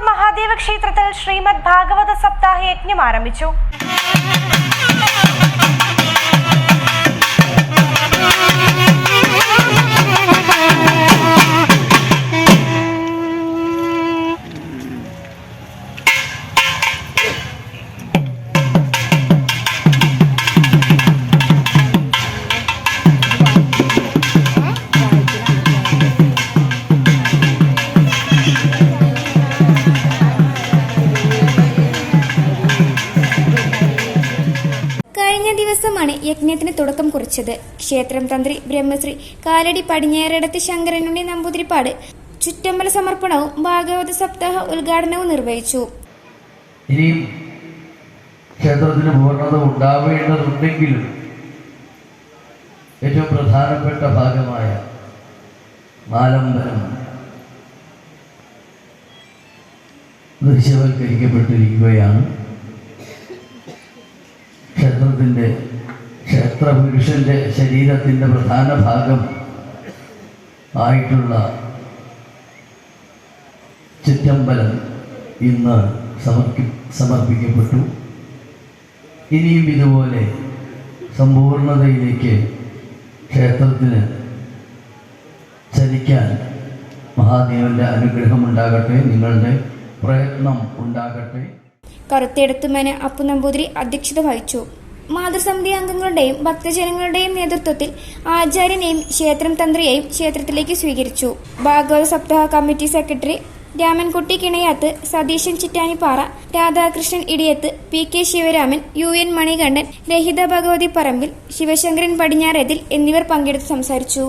മഹാദേവ ക്ഷേത്രത്തിൽ ശ്രീമദ് ഭാഗവത സപ്താഹ യജ്ഞം ആരംഭിച്ചു. ദിവസമാണ് യജ്ഞത്തിന് തുടക്കം കുറിച്ചത്. ക്ഷേത്രം തന്ത്രി ബ്രഹ്മശ്രീ കാലടി പടിഞ്ഞേറടത്ത് ശങ്കരനുണ്ണി നമ്പൂതിരിപ്പാട് ചുറ്റമ്പല സമർപ്പണവും ഭാഗവത സപ്താഹ ഉദ്ഘാടനവും നിർവഹിച്ചു. ക്ഷേത്രത്തിന് പൂർണത ഉണ്ടാവേണ്ടതുണ്ടെങ്കിലും ഏറ്റവും പ്രധാനപ്പെട്ട ഭാഗമായ നാലമ്പലം ദൃശ്യവൽക്കരിക്കപ്പെട്ടിരിക്കുകയാണ്. ക്ഷേത്രത്തിന്റെ ക്ഷേത്രപുരുഷന്റെ ശരീരത്തിന്റെ പ്രധാന ഭാഗം ആയിട്ടുള്ള ചുറ്റമ്പലം ഇന്ന് സമർപ്പി സമർപ്പിക്കപ്പെട്ടു. ഇനിയും ഇതുപോലെ സമ്പൂർണതയിലേക്ക് ക്ഷേത്രത്തിന് ചലിക്കാൻ മഹാദേവന്റെ അനുഗ്രഹമുണ്ടാകട്ടെ നിങ്ങളുടെ പ്രയത്നം ഉണ്ടാകട്ടെ. കറുത്തെടുത്തുമന അപ്പു നമ്പൂതിരി അധ്യക്ഷത വഹിച്ചു. മാതൃസമിതി അംഗങ്ങളുടെയും ഭക്തജനങ്ങളുടെയും നേതൃത്വത്തിൽ ആചാര്യനെയും ക്ഷേത്രം തന്ത്രിയെയും ക്ഷേത്രത്തിലേക്ക് സ്വീകരിച്ചു. ഭാഗവത സപ്താഹ committee secretary Ramankutty Kinayath Satheesan Chittanippara Radhakrishnan Idiyath P K Sivaraman U N Manikandan Rahitha Bhagavathi Parambil Sivasankaran പടിഞ്ഞാറേതിൽ എന്നിവർ പങ്കെടുത്ത് സംസാരിച്ചു.